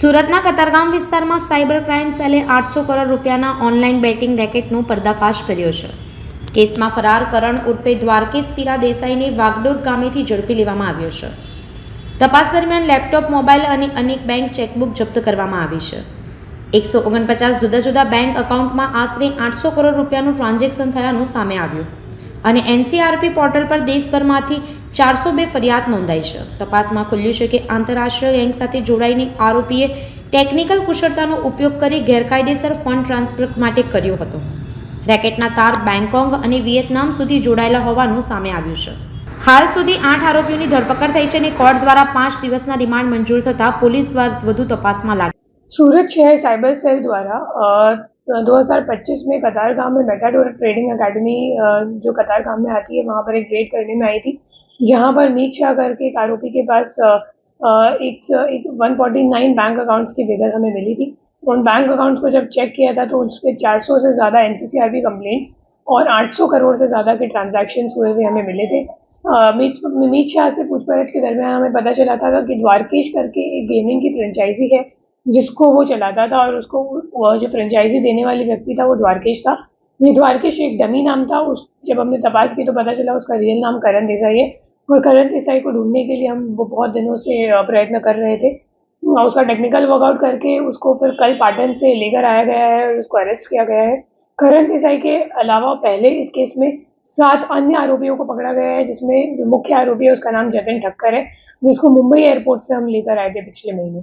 સુરતના કતારગામ વિસ્તારમાં cyber crime સેલે આઠસો કરોડ રૂપિયાના ઓનલાઈન બેટિંગ રેકેટનો પર્દાફાશ કર્યો છે. કેસમાં ફરાર કરણ ઉર્ફે દ્વારકેશ પીરા દેસાઈને વાગડોડ ગામેથી ઝડપી લેવામાં આવ્યો છે. તપાસ દરમિયાન લેપટોપ મોબાઈલ અને અનેક બેંક ચેકબુક જપ્ત કરવામાં આવી છે. એકસો ઓગણપચાસ જુદા જુદા બેંક એકાઉન્ટમાં આશરે આઠસો કરોડ રૂપિયાનું ટ્રાન્ઝેક્શન થયાનું સામે આવ્યું. અને એનસીઆરપી પોર્ટલ પર દેશભરમાંથી ચારસો બે ફરિયાદ નોંધાઈ છે. તપાસમાં ખુલ્યું છે કે આંતરરાષ્ટ્રીય ગેંગ સાથે જોડાઈને આરોપીએ ટેકનિકલ કુશળતાનો ઉપયોગ કરી ગેરકાયદેસર ફંડ ટ્રાન્સફર માટે કર્યો હતો. રેકેટના તાર બેંગકોંગ અને વિયેતનામ સુધી જોડાયેલા હોવાનું સામે આવ્યું છે. હાલ સુધી આઠ આરોપીઓની ધરપકડ થઈ છે અને કોર્ટ દ્વારા પાંચ દિવસના રિમાન્ડ મંજૂર થતા પોલીસ દ્વારા વધુ તપાસમાં લાગી. સુરત શહેર સાયબર સેલ દ્વારા 2025 में कतार गाँव में मेटाडोर ट्रेडिंग एकेडमी जो कतार गाँव में आती है, वहाँ पर एक रेड करने में आई थी। जहाँ पर मीत शाह करके एक आरोपी के पास एक एक 149 बैंक अकाउंट्स की विगत हमें मिली थी। उन बैंक अकाउंट्स को जब चेक किया था तो उस पर चार सौ से ज़्यादा एन सी कंप्लेंट्स और 800 करोड़ से ज़्यादा के ट्रांजैक्शन हुए हुए हमें मिले थे। मीत शाह से पूछताछ के दरमियान हमें पता चला था कि द्वारकेश करके एक गेमिंग की फ्रेंचाइजी है। जिसको वो चलाता था और उसको वो जो फ्रेंचाइजी देने वाले व्यक्ति था वो द्वारकेश था। ये द्वारकेश एक डमी नाम था, उस जब हमने तपास की तो पता चला उसका रियल नाम करण देसाई है। और करण देसाई को ढूँढने के लिए हम वो बहुत दिनों से प्रयत्न कर रहे थे। और उसका टेक्निकल वर्कआउट करके उसको फिर कल पाटन से लेकर आया गया है और उसको अरेस्ट किया गया है। करण देसाई के अलावा पहले इस केस में सात अन्य आरोपियों को पकड़ा गया है, जिसमें जो मुख्य आरोपी है उसका नाम जतिन ठक्कर है, जिसको मुंबई एयरपोर्ट से हम लेकर आए थे पिछले महीने।